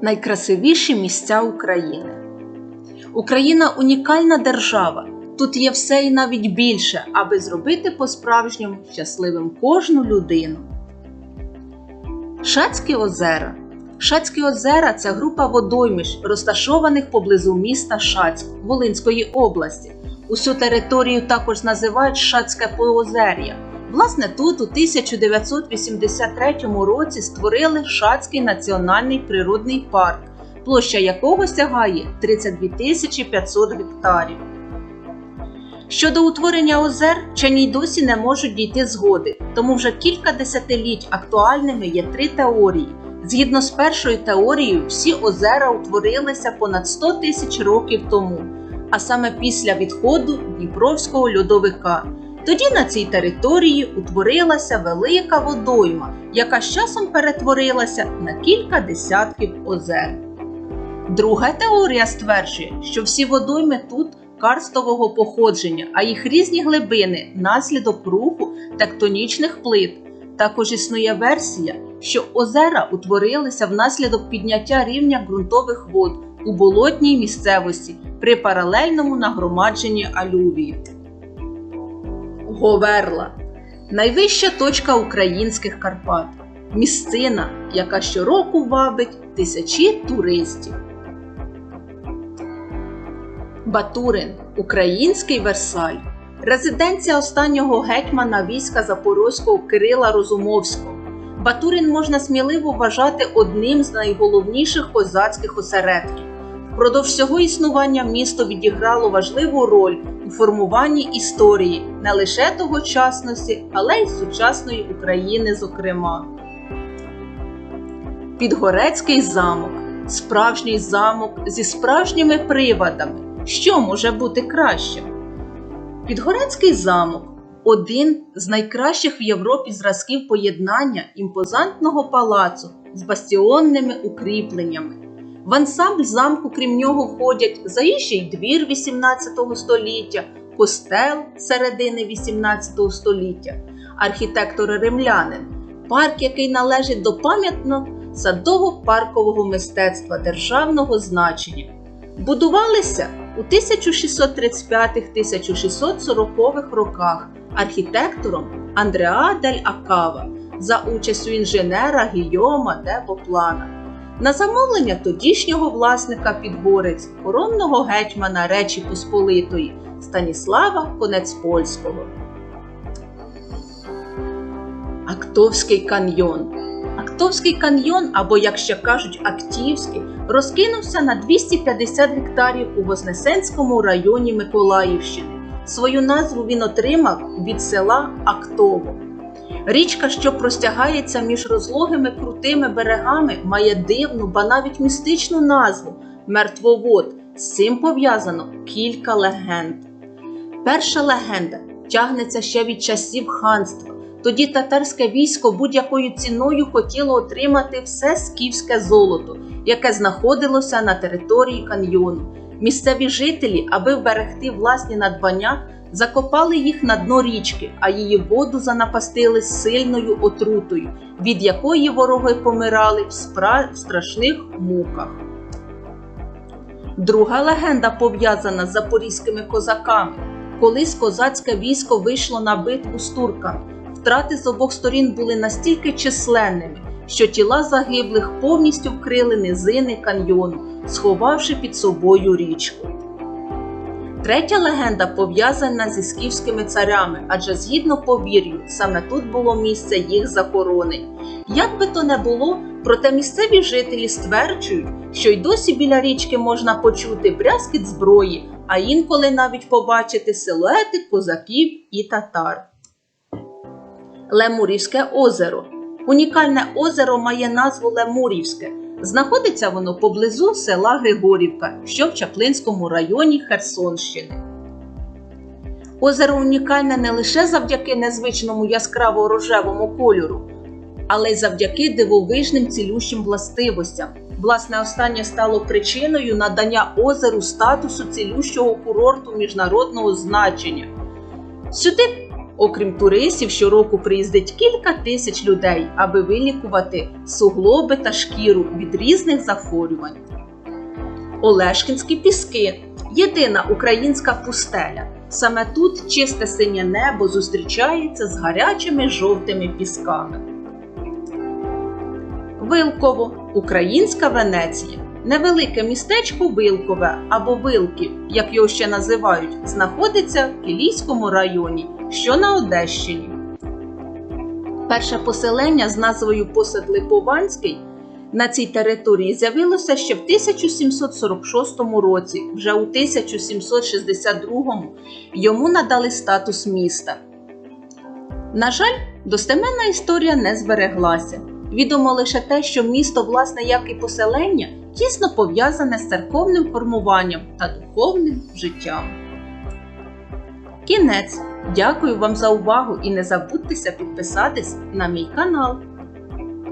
Найкрасивіші місця України. Україна унікальна держава. Тут є все і навіть більше, аби зробити по-справжньому щасливим кожну людину. Шацькі озера. Шацькі озера це група водоймищ, розташованих поблизу міста Шацьк Волинської області. Усю територію також називають Шацьке поозер'я. Власне, тут у 1983 році створили Шацький національний природний парк, площа якого сягає 32 тисячі 500 гектарів. Щодо утворення озер, вчені досі не можуть дійти згоди, тому вже кілька десятиліть актуальними є три теорії. Згідно з першою теорією, всі озера утворилися понад 100 тисяч років тому, а саме після відходу Дніпровського льодовика. Тоді на цій території утворилася велика водойма, яка з часом перетворилася на кілька десятків озер. Друга теорія стверджує, що всі водойми тут карстового походження, а їх різні глибини наслідок руху тектонічних плит. Також існує версія, що озера утворилися внаслідок підняття рівня ґрунтових вод у болотній місцевості при паралельному нагромадженні алювії. Говерла найвища точка українських Карпат. Місцина, яка щороку вабить тисячі туристів. Батурин український Версаль. Резиденція останнього гетьмана війська Запорозького Кирила Розумовського. Батурин можна сміливо вважати одним з найголовніших козацьких осередків. Впродовж всього існування місто відіграло важливу роль у формуванні історії не лише тогочасності, але й сучасної України, зокрема. Підгорецький замок справжній замок зі справжніми привадами. Що може бути кращим? Підгорецький замок один з найкращих в Європі зразків поєднання імпозантного палацу з бастіонними укріпленнями. В ансамбль замку, крім нього, входять заїжджий двір 18 століття, костел середини 18 століття, архітектор римлянин, парк, який належить до пам'ятно садово-паркового мистецтва державного значення. Будувалися у 1635-1640 роках архітектором Андреа дель Акава за участю інженера Гійома де Боплана. На замовлення тодішнього власника Підгорець, коронного гетьмана Речі Посполитої Станіслава Конецпольського. Актовський каньйон. Актовський каньйон, або, як ще кажуть, Актівський, розкинувся на 250 гектарів у Вознесенському районі Миколаївщини. Свою назву він отримав від села Актово. Річка, що простягається між розлогими крутими берегами, має дивну, ба навіть містичну назву Мертвовод. З цим пов'язано кілька легенд. Перша легенда тягнеться ще від часів ханства. Тоді татарське військо будь-якою ціною хотіло отримати все скіфське золото, яке знаходилося на території каньйону. Місцеві жителі, аби вберегти власні надбання, закопали їх на дно річки, а її воду занапастили сильною отрутою, від якої вороги помирали в страшних муках. Друга легенда пов'язана з запорізькими козаками. Колись козацьке військо вийшло на битву з турками. Втрати з обох сторін були настільки численними, що тіла загиблих повністю вкрили низини каньйону, сховавши під собою річку. Третя легенда пов'язана зі скіфськими царями, адже згідно повір'ю, саме тут було місце їх захоронень. Як би то не було, проте місцеві жителі стверджують, що й досі біля річки можна почути брязкіт зброї, а інколи навіть побачити силуети козаків і татар. Лемурівське озеро. Унікальне озеро має назву Лемурівське. Знаходиться воно поблизу села Григорівка, що в Чаплинському районі Херсонщини. Озеро унікальне не лише завдяки незвичному яскраво рожевому кольору, але й завдяки дивовижним цілющим властивостям. Власне, останнє стало причиною надання озеру статусу цілющого курорту міжнародного значення. Сюди Окрім туристів, щороку приїздить кілька тисяч людей, аби вилікувати суглоби та шкіру від різних захворювань. Олешкінські піски єдина українська пустеля. Саме тут чисте синє небо зустрічається з гарячими жовтими пісками. Вилково українська Венеція. Невелике містечко Вилкове або Вилків, як його ще називають, знаходиться в Кілійському районі, що на Одещині. Перше поселення з назвою Посад Липованський на цій території з'явилося ще в 1746 році. Вже у 1762 йому надали статус міста. На жаль, достеменна історія не збереглася. Відомо лише те, що місто, власне, як і поселення, тісно пов'язане з церковним формуванням та духовним життям. Кінець. Дякую вам за увагу і не забудьтеся підписатись на мій канал.